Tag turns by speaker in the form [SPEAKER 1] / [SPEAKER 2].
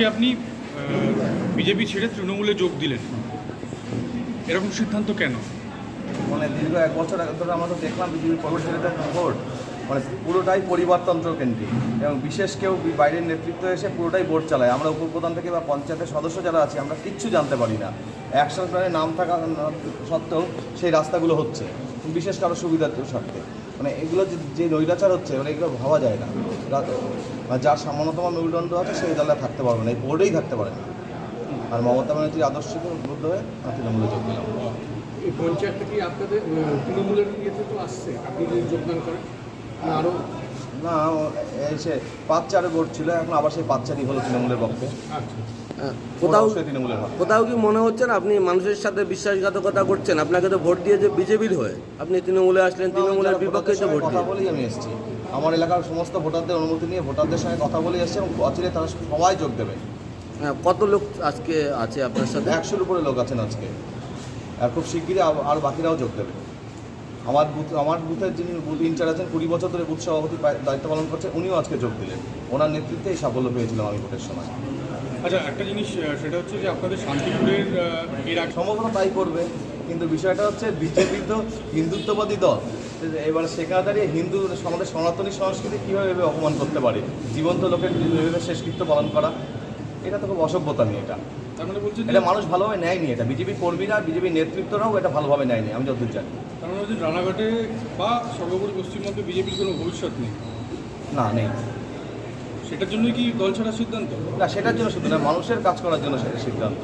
[SPEAKER 1] আজকে আপনি বিজেপি ছেড়ে তৃণমূলে যোগ দিলেন। এরকম সিদ্ধান্ত কেন?
[SPEAKER 2] মানে দীর্ঘ এক বছর আগে ধরে আমরা তো দেখলাম বিজেপি কর্মচারীদের ভোট। মানে পুরোটাই পরিবারতন্ত্র কেন্দ্রিক এবং বিশেষ কেউ বাইরের নেতৃত্ব এসে পুরোটাই ভোট চালায়। আমরা উপপ্রধান থেকে বা পঞ্চায়েতের সদস্য যারা আছি, আমরা কিচ্ছু জানতে পারি না। অ্যাকশন প্ল্যানে নাম থাকা সত্ত্বেও সেই রাস্তাগুলো হচ্ছে। বিশেষ কারও সুবিধার স্বার্থে। মানে এগুলো যে নৈরাচার হচ্ছে মানে এগুলো ভাবা যায় না। যার সামান্যতম মেরুদণ্ড আছে সেই দলে থাকতে পারবে না। এই বোর্ডেই থাকতে পারে না। আর মমতা ব্যানার্জির আদর্শকে উদ্বুদ্ধ হয়ে আমি তৃণমূলে যোগ দিলাম।
[SPEAKER 3] এই পঞ্চায়েতটা কি আপনাদের তৃণমূলের ইয়েতে তো আসছে আপনি যদি যোগদান করেন না আরও
[SPEAKER 2] না এই সে পাঁচ চারে ভোট ছিল এখন আবার সেই পাঁচ চারই হলো তৃণমূলের পক্ষে।
[SPEAKER 3] আচ্ছা।
[SPEAKER 4] হ্যাঁ, কোথাও
[SPEAKER 2] তৃণমূলের
[SPEAKER 4] কোথাও কি মনে হচ্ছে না আপনি মানুষের সাথে বিশ্বাসঘাতকতা করছেন? আপনাকে তো ভোট দিয়েছে বিজেপির হয়ে। আপনি তৃণমূলে আসলেন তৃণমূলের বিপক্ষে তো ভোট
[SPEAKER 2] কথা
[SPEAKER 4] দিয়ে
[SPEAKER 2] বলেই আমি এসেছি। আমার এলাকার সমস্ত ভোটারদের অনুমতি নিয়ে ভোটারদের সঙ্গে কথা বলে এসেছি এবং অচিরে তারা সবাই যোগ দেবে।
[SPEAKER 4] হ্যাঁ, কত লোক আজকে আছে আপনার সাথে?
[SPEAKER 2] একশোর উপরে লোক আছেন আজকে। আর খুব শিগগিরই আর বাকিরাও যোগ দেবে। আমার বুথ আমার বুথের যিনি বুথ ইনচার্জ আছেন কুড়ি বছর ধরে বুথ সভাপতি দায়িত্ব পালন করছে উনিও আজকে যোগ দিলেন। ওনার নেতৃত্বে এই সাফল্য পেয়েছিলাম আমি ভোটের সময়।
[SPEAKER 1] আচ্ছা একটা জিনিস সেটা হচ্ছে যে আপনাদের শান্তিপুরের এর আগে
[SPEAKER 2] তাই করবে কিন্তু বিষয়টা হচ্ছে বিজেপি তো হিন্দুত্ববাদী দল। এবার সেখানে দাঁড়িয়ে হিন্দু আমাদের সনাতনী সংস্কৃতি কীভাবে এভাবে অপমান করতে পারে? জীবন্ত লোকের শেষকৃত্য পালন করা? এটা তো খুব অসভ্যতা নিয়ে এটা।
[SPEAKER 1] তার মানে বলছেন
[SPEAKER 2] এটা মানুষ ভালোভাবে নেয়নি এটা। বিজেপি কর্মীরা বিজেপি নেতৃত্বরাও এটা ভালোভাবে নেয়নি আমি যতদূর জানি।
[SPEAKER 1] তার মানে হচ্ছে রানাঘাটে বা সর্বোপরি পশ্চিমবঙ্গে বিজেপির কোনো ভবিষ্যৎ নেই?
[SPEAKER 2] না নেই।
[SPEAKER 1] সেটার জন্যই কি দল ছাড়ার সিদ্ধান্ত?
[SPEAKER 2] না সেটার জন্য সিদ্ধান্ত না মানুষের কাজ করার জন্য সেটা সিদ্ধান্ত।